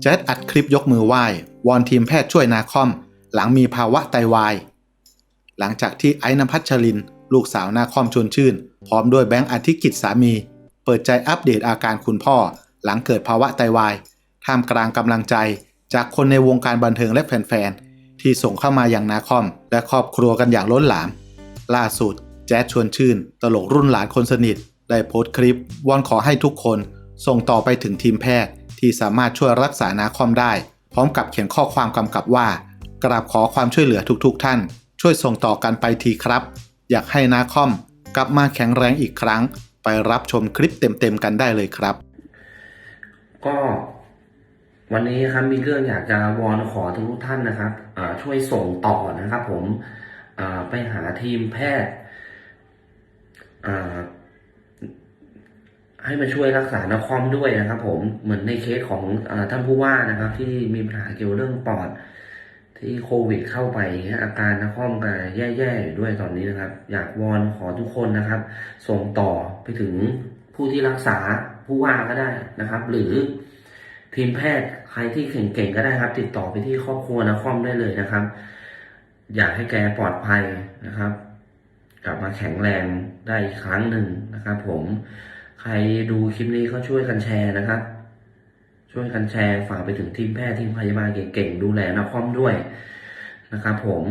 แจ๊ดอัดคลิปยกมือไหว้ วอนทีมแพทย์ช่วยนาคอม หลังมีภาวะไตวาย หลังจากที่ไอ้นภัชริน ลูกสาวนาคอมชวนชื่น พร้อมด้วยแบงค์อาทิกิจสามี เปิดใจอัปเดตอาการคุณพ่อ หลังเกิดภาวะไตวายท่ามกลางกำลังใจจากคนในวงการบันเทิงและแฟนๆ ที่ส่งเข้ามาอย่างนาคอม และครอบครัวกันอย่างล้นหลาม ล่าสุด แจ๊ดชวนชื่น ตลกรุ่นหลานคนสนิท ได้โพสต์คลิปวอนขอให้ทุกคน ส่งต่อไปถึงทีมแพทย์ ที่สามารถช่วยรักษานาคอมได้ พร้อมกับเขียนข้อความกำกับว่า กราบขอความช่วยเหลือทุกๆทท่าน ช่วยส่งต่อกันไปทีครับ อยากให้นาคอมกลับมาแข็งแรงอีกครั้ง ไปรับชมคลิปเต็มๆกันได้เลยครับ ก็วันนี้ครับมีเรื่องอยากจะวอนขอทุกท่านนะครับช่วยส่งต่อนะครับ ผมไปหาทีมแพทย์ ให้มาช่วยรักษานครด้วยนะครับ ผมเหมือนในเคสของอท่านผู้ว่านะครับ ที่มีปัญหาเกี่ยวเรื่องปอด ที่โควิดเข้าไปอางเงี้ยอาการนครก็แย่ๆอยู่ด้วยตอนนี้นะครับ อยากวอนขอทุกคนนะครับ ส่งต่อไปถึงผู้ที่รักษาผู้ว่าก็ได้นะครับ หรือทีมแพทย์ใครที่เก่งๆก็ได้ครับ ติดต่อไปที่ครอบครัวนครได้เลยนะครับ อยากให้แกปลอดภัยนะครับ กลับมาแข็งแรงได้อีกครั้งหนึ่งนะครับ ผม ใครดูคลิปนี้ก็ช่วยกันแชร์นะครับ ช่วยกันแชร์ฝากไปถึงทีมแพทย์ทีมพยาบาลเก่งๆดูแลนครด้วยนะครับผม